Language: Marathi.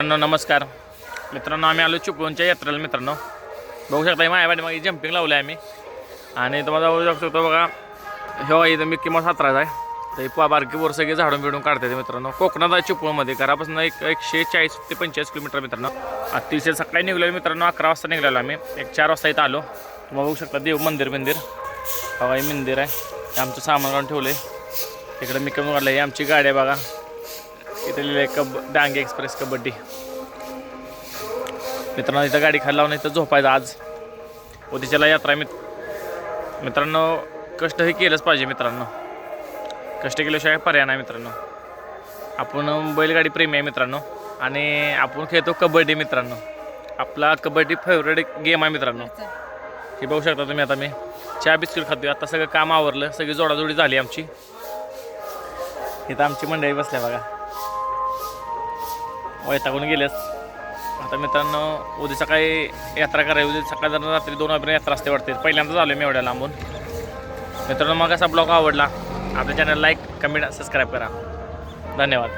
मित्रांनो नमस्कार. मित्रांनो आम्ही आलो चिपळूणच्या यात्रेला मित्रांनो. बघू शकता माझ्या पाठी जम्पिंग लावलं आहे आम्ही. आणि तुम्हाला बघू शकतो बघा ह्यो इथं मी किंमत हातरायचा आहे. तर ही पा बारकी सगळे झाडून बिडून काढते मित्रांनो. कोकणात आहे चिपळूणमध्ये घरापासून एक एकशे चाळीस ते पंचेचाळीस किलोमीटर मित्रांनो. अतिशय सकाळी निघलेलो मित्रांनो अकरा वाजता निघलेलो आम्ही. एक चार वाजता इथं आलो. तुम्हाला बघू शकता देव मंदिर मंदिर. हवाई हे मंदिर आहे. आमचं सामान काढून ठेवलं आहे इकडं मी कमी काढलं आहे आमची गाडी आहे बघा. इथे लिहिलं आहे कब डांगे एक्सप्रेस कबड्डी. मित्रांनो इथं गाडी खाली लावून इथं झोपायचं आज. उद्याच्याला यात्रा मित्र मित मित्रांनो कष्ट हे केलंच पाहिजे मित्रांनो. कष्ट केल्याशिवाय पर्याय नाही मित्रांनो. आपण बैलगाडी प्रेमी आहे मित्रांनो. आणि आपण खेळतो कबड्डी मित्रांनो. आपला कबड्डी फेवरेट गेम आहे मित्रांनो. हे बघू शकता तुम्ही आता मी. चहा बिस्किट खातो आता सगळं काम आवरलं. सगळी जोडाजोडी झाली आमची. इथं आमची मंडळी बसल्या बघा. वैतागून गेलेस आता मित्रांनो उद्या सकाळी यात्रा करायची उद्या सकाळी जर रात्री दोन वाजेपर्यंत यात्रा असते वाटते. पहिल्यांदाच आलो मी एवढ्या लांबून. मित्रांनो मग असा ब्लॉग आवडला आपल्या चॅनल लाईक कमेंट सबस्क्राईब करा. धन्यवाद.